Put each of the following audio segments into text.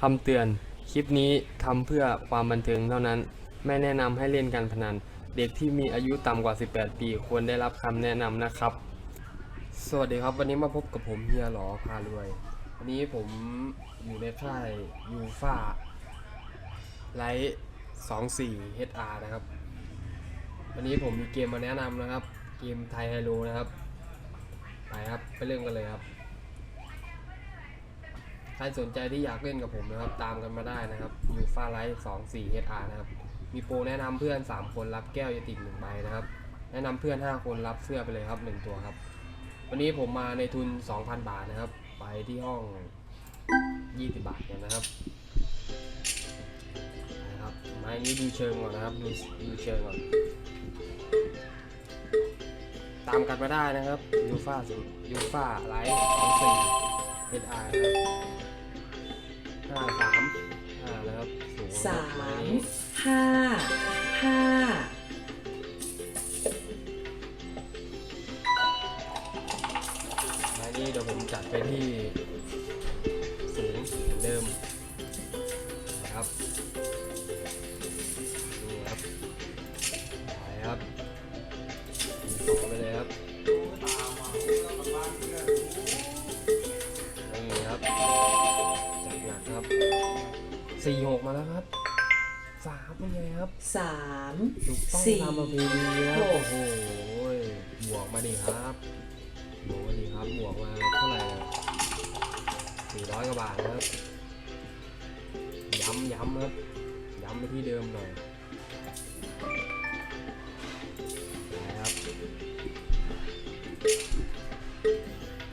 คำเตือน คลิปนี้ทำเพื่อความบันเทิงเท่านั้น ไม่แนะนำให้เล่นการพนัน เด็กที่มีอายุต่ำกว่า 18 ปีควรได้รับคำแนะนำนะครับ สวัสดีครับ วันนี้มาพบกับผมเฮียหลอพารวย วันนี้ผมอยู่ในค่ายยูฟ่าไลท์24 HR นะครับ วันนี้ผมมีเกมมาแนะนำนะครับ เกมไทยไฮโลนะครับ ไปครับ ไปเริ่มกันเลยครับ ใครสนใจที่อยากเล่นกับผมนะครับ ตามกันมาได้นะครับยูฟาไลท์สองสี่ HR นะครับ มีโปรแนะนำเพื่อน 3 คนรับแก้วยาติกหนึ่งใบนะครับ แนะนำเพื่อน 5 คนรับเสื้อไปเลยครับ 1 ตัวครับ วันนี้ผมมาในทุน 2,000 บาทนะครับ ไปที่ห้อง 20 บาทกันนะครับนะครับไม้นี้ดูเชิงก่อนนะครับดูดูเชิงก่อนตามกันมาได้นะครับยูฟาสุยูฟาไลท์สองสี่ HR นะครับ ห้าสามห้านะครับสามห้าห้าไม้นี้เดี๋ยวผมจัดไปที่ สี่หกมาแล้วครับสามเป็นไงครับสามถูกต้องสี่ตามประเพณีครับหโอ้กโหบวกมาดิครับบวกมาดิครับบวกมาเท่าไหร่สี่ร้อยกว่าบาทนะครับย้ำย้ำครับย้ำไปที่เดิมหน่อยไปครับ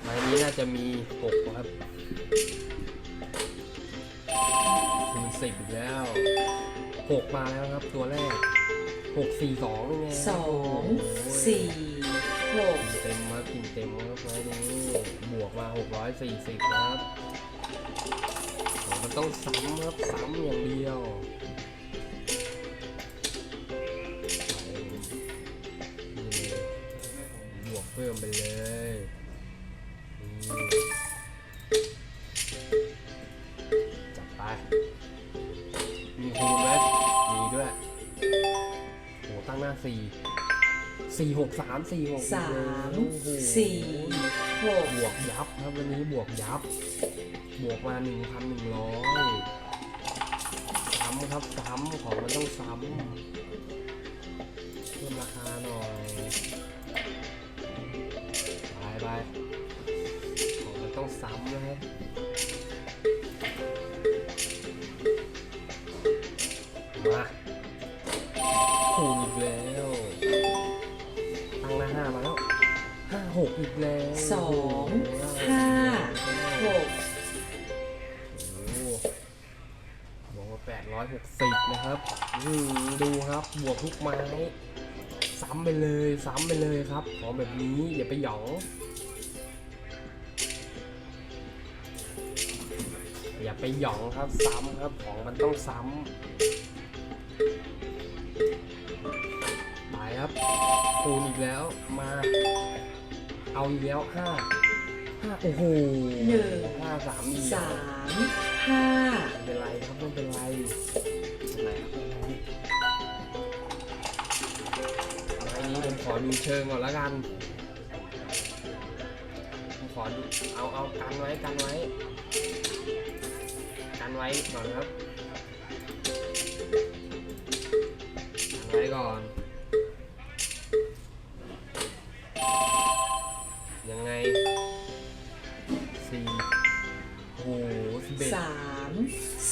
ใบนี้น่าจะมีหกครับคูณ สิบอีกแล้วหกมาแล้วครับตัวแรกหกสี่สองเป็นไงสองสี่หกกินเต็มครับกินเต็มครับไม้นี้บวกมาหกร้อยสี่สิบนะครับโอ้มันต้องซ้ำครับซ้ำอย่างเดียวไปนี่เลยบวกเพิ่มไปเลย คูณไหมมีด้วยโหตั้งหน้าสี่สี่หกสามสี่หกสามโอ้โหสี่หกบวกยับครับวันนี้บวกยับ บวกมาหนึ่งพันหนึ่งร้อยซ้ำครับซ้ำของมันต้องซ้ำเพิ่มราคาหน่อย คูณอีกแล้วตั้งหน้าห้ามาแล้วห้าหกอีกแล้วสองห้าหกโอ้โหบวกมาแปดร้อยหกสิบนะครับอืมดูครับบวกทุกไม้ซ้ำไปเลยซ้ำไปเลยครับของแบบนี้อย่าไปหยองอย่าไปหยองครับซ้ำครับของมันต้องซ้ำ ครับคูณอีกแล้วมา เอาอีกแล้วห้าห้าโอ้โหหนึ่ง ห้าสามอีกสามห้าไม่เป็นไรครับไม่เป็นไรไม่เป็นไรครับไม่เป็นไรไม้นี้ผมขอดูเชิงก่อนแล้วกันผมขอดูเอาเอากันไว้กันไว้ กันไว้ก่อนครับกันไว้ก่อน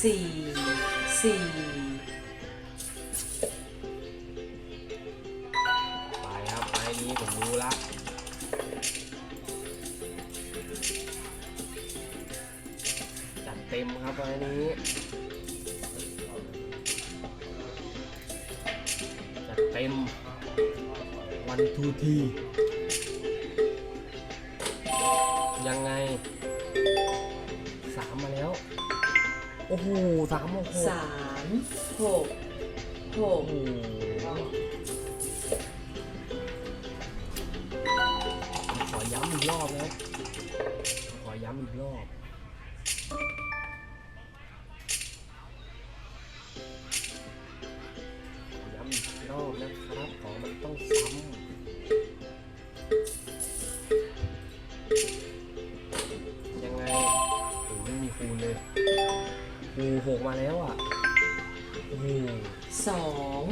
สี่สี่ไปครับไม้นี้ผมรู้ละจัดเต็มครับไม้นี้จัดเต็มวันทูทียังไงสามมาแล้ว โอ้โหสามโอ้โหสามหกหกโอ้โหผมขอย้ำอีกรอบนะขอย้ำอีกรอบ หกมาแล้วอะโอ้โหสอง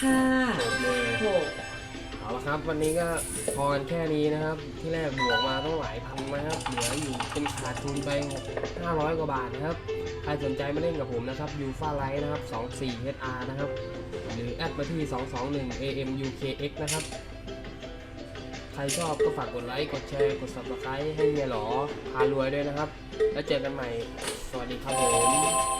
ห้าจบเลยหกเอาละครับวันนี้ก็พอกันแค่นี้นะครับ ที่แรกบวกมาต้องหลายพันนะครับ เหลืออยู่เป็นขาดทุนไป 500 กว่าบาทนะครับ ใครสนใจมาเล่นกับผมนะครับยูฟาไลท์นะครับ 24 HR นะครับ หรือแอดมาที่ 221 AMUKX นะครับใค รชอบก็ฝากกดไลค์กดแชร์กด subscribe ให้เมียหลอพารวยด้วยนะครับ แล้วเจอกันใหม่ สวัสดีครับผม